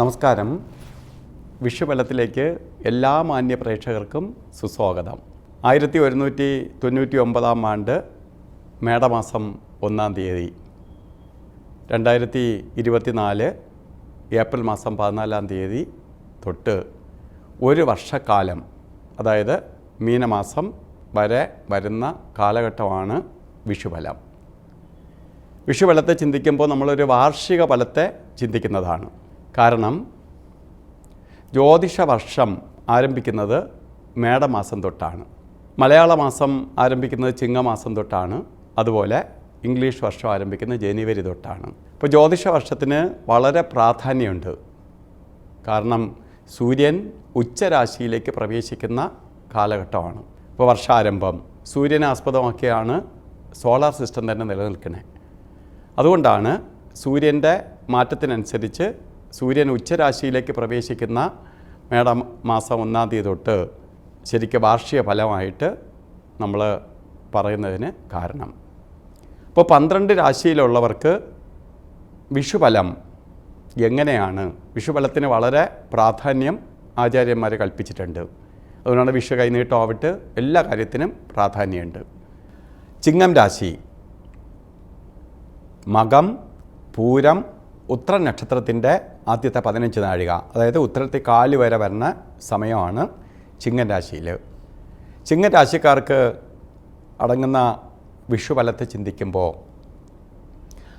നമസ്കാരം. വിഷുബലത്തിലേക്ക് എല്ലാ മാന്യ പ്രേക്ഷകർക്കും സുസ്വാഗതം. ആയിരത്തി ഒരുന്നൂറ്റി തൊണ്ണൂറ്റി ഒമ്പതാം ആണ്ട് മേടമാസം ഒന്നാം തീയതി രണ്ടായിരത്തി ഇരുപത്തിനാല് ഏപ്രിൽ മാസം പതിനാലാം തീയതി തൊട്ട് ഒരു വർഷക്കാലം അതായത് മീനമാസം വരെ വരുന്ന കാലഘട്ടമാണ് വിഷുബലം. വിഷുബലത്തെ ചിന്തിക്കുമ്പോൾ നമ്മളൊരു വാർഷിക ഫലത്തെ ചിന്തിക്കുന്നതാണ്. കാരണം ജ്യോതിഷ വർഷം ആരംഭിക്കുന്നത് മേടമാസം തൊട്ടാണ്. മലയാള മാസം ആരംഭിക്കുന്നത് ചിങ്ങമാസം തൊട്ടാണ്. അതുപോലെ ഇംഗ്ലീഷ് വർഷം ആരംഭിക്കുന്നത് ജനുവരി തൊട്ടാണ്. ഇപ്പോൾ ജ്യോതിഷ വർഷത്തിന് വളരെ പ്രാധാന്യമുണ്ട്. കാരണം സൂര്യൻ ഉച്ചരാശിയിലേക്ക് പ്രവേശിക്കുന്ന കാലഘട്ടമാണ്. ഇപ്പോൾ വർഷാരംഭം സൂര്യനെ ആസ്പദമാക്കിയാണ് സോളാർ സിസ്റ്റം തന്നെ നിലനിൽക്കുന്നത് അതുകൊണ്ടാണ് സൂര്യന്റെ മാറ്റത്തിനനുസരിച്ച് സൂര്യൻ ഉച്ചരാശിയിലേക്ക് പ്രവേശിക്കുന്ന മേടം മാസം ഒന്നാം തീയതി തൊട്ട് ശരിക്കും വാർഷിക ഫലമായിട്ട് നമ്മൾ പറയുന്നതിന് കാരണം. ഇപ്പോൾ പന്ത്രണ്ട് രാശിയിലുള്ളവർക്ക് വിഷുഫലം എങ്ങനെയാണ്? വിഷുഫലത്തിന് വളരെ പ്രാധാന്യം ആചാര്യന്മാർ കൽപ്പിച്ചിട്ടുണ്ട്. അതുകൊണ്ടാണ് വിഷു കൈനീട്ടമാവിട്ട് എല്ലാ കാര്യത്തിനും പ്രാധാന്യമുണ്ട്. ചിങ്ങം രാശി. മകം പൂരം ഉത്ര നക്ഷത്രത്തിന്റെ ആദ്യത്തെ പതിനഞ്ച് നാഴിക അതായത് ഉത്തരത്തിൽ കാൽ വരെ വരുന്ന സമയമാണ് ചിങ്ങൻ രാശിയിൽ. ചിങ്ങൻ രാശിക്കാർക്ക് അടങ്ങുന്ന വിഷുഫലത്തെ ചിന്തിക്കുമ്പോൾ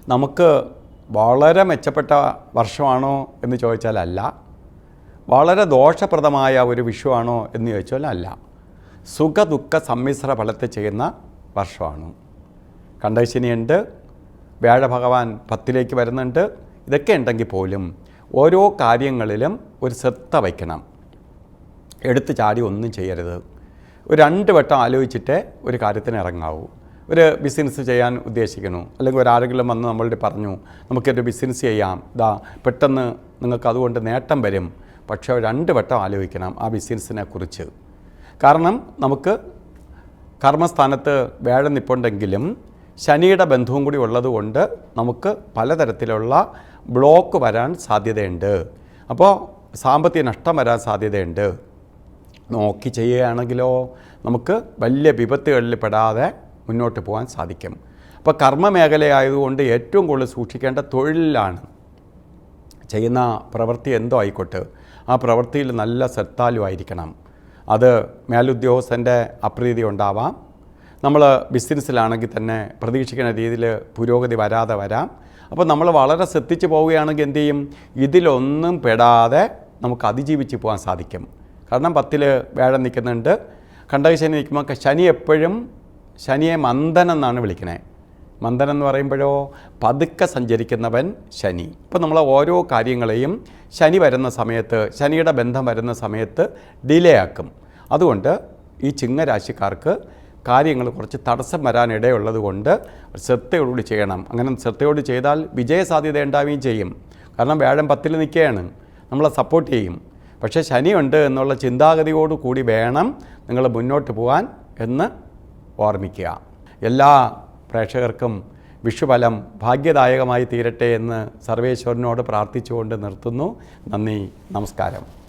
നമുക്ക് വളരെ മെച്ചപ്പെട്ട വർഷമാണോ എന്ന് ചോദിച്ചാൽ അല്ല വളരെ ദോഷപ്രദമായ ഒരു വിഷുവാണോ എന്ന് ചോദിച്ചാൽ അല്ല സുഖദുഃഖ സമ്മിശ്ര ഫലത്തെ ചെയ്യുന്ന വർഷമാണ്. കണ്ടശനിയുണ്ട് വ്യാഴഭഗവാൻ പത്തിലേക്ക് വരുന്നുണ്ട് ഇതൊക്കെ ഉണ്ടെങ്കിൽ പോലും ഓരോ കാര്യങ്ങളിലും ഒരു ശ്രദ്ധ വയ്ക്കണം. എടുത്തു ചാടി ഒന്നും ചെയ്യരുത്. ഒരു രണ്ട് വട്ടം ആലോചിച്ചിട്ടേ ഒരു കാര്യത്തിന് ഇറങ്ങാവൂ. ഒരു ബിസിനസ് ചെയ്യാൻ ഉദ്ദേശിക്കുന്നു. അല്ലെങ്കിൽ ഒരാരെങ്കിലും വന്ന് നമ്മളുടെ പറഞ്ഞു നമുക്കൊരു ബിസിനസ് ചെയ്യാം. ഇതാ പെട്ടെന്ന് നിങ്ങൾക്ക് അതുകൊണ്ട് നേട്ടം വരും. പക്ഷേ രണ്ട് വട്ടം ആലോചിക്കണം ആ ബിസിനസ്സിനെ കുറിച്ച്. കാരണം നമുക്ക് കർമ്മസ്ഥാനത്ത് വേഴ നിപ്പുണ്ടെങ്കിലും ശനിയുടെ ബന്ധവും കൂടി ഉള്ളതുകൊണ്ട് നമുക്ക് പലതരത്തിലുള്ള ബ്ലോക്ക് വരാൻ സാധ്യതയുണ്ട്. അപ്പോൾ സാമ്പത്തിക നഷ്ടം വരാൻ സാധ്യതയുണ്ട്. നോക്കി ചെയ്യുകയാണെങ്കിലോ നമുക്ക് വലിയ വിപത്തുകളിൽ പെടാതെ മുന്നോട്ട് പോകാൻ സാധിക്കും. അപ്പോൾ കർമ്മ മേഖലയായതുകൊണ്ട് ഏറ്റവും കൂടുതൽ സൂക്ഷിക്കേണ്ട തൊഴിലാണ് ചെയ്യുന്ന പ്രവൃത്തി എന്തോ ആയിക്കോട്ടെ. ആ പ്രവൃത്തിയിൽ നല്ല ശ്രദ്ധാലുവായിരിക്കണം. അത് മേലുദ്യോഗസ്ഥന്റെ അപ്രീതി ഉണ്ടാവാം. നമ്മൾ ബിസിനസ്സിലാണെങ്കിൽ തന്നെ പ്രതീക്ഷിക്കുന്ന രീതിയിൽ പുരോഗതി വരാതെ വരാം. അപ്പോൾ നമ്മൾ വളരെ ശ്രദ്ധിച്ച് പോവുകയാണെങ്കിൽ എന്തു ചെയ്യും? ഇതിലൊന്നും പെടാതെ നമുക്ക് അതിജീവിച്ച് പോകാൻ സാധിക്കും. കാരണം പത്തിൽ വേഴം നിൽക്കുന്നുണ്ട്. കണ്ടകശനി നിൽക്കുമ്പോൾ ശനി എപ്പോഴും ശനിയെ മന്ദനം എന്നാണ് വിളിക്കുന്നത് മന്ദനം എന്ന് പറയുമ്പോഴോ പതുക്കെ സഞ്ചരിക്കുന്നവൻ ശനി. ഇപ്പോൾ നമ്മൾ ഓരോ കാര്യങ്ങളെയും ശനി വരുന്ന സമയത്ത് ശനിയുടെ ബന്ധം വരുന്ന സമയത്ത് ഡിലേ ആക്കും. അതുകൊണ്ട് ഈ ചിങ്ങരാശിക്കാർക്ക് കാര്യങ്ങൾ കുറച്ച് തടസ്സം വരാനിടയുള്ളത് കൊണ്ട് ശ്രദ്ധയോടുകൂടി ചെയ്യണം. അങ്ങനെ ശ്രദ്ധയോട് ചെയ്താൽ വിജയസാധ്യത ഉണ്ടാവുകയും ചെയ്യും. കാരണം വ്യാഴം പത്തിൽ നിൽക്കുകയാണ്. നമ്മളെ സപ്പോർട്ട് ചെയ്യും. പക്ഷേ ശനിയുണ്ട് എന്നുള്ള ചിന്താഗതിയോട് കൂടി വേണം നിങ്ങൾ മുന്നോട്ട് പോകാൻ എന്ന് ഓർമ്മിക്കുക. എല്ലാ പ്രേക്ഷകർക്കും വിഷുഫലം ഭാഗ്യദായകമായി തീരട്ടെ എന്ന് സർവേശ്വരനോട് പ്രാർത്ഥിച്ചുകൊണ്ട് നിർത്തുന്നു. നന്ദി നമസ്കാരം.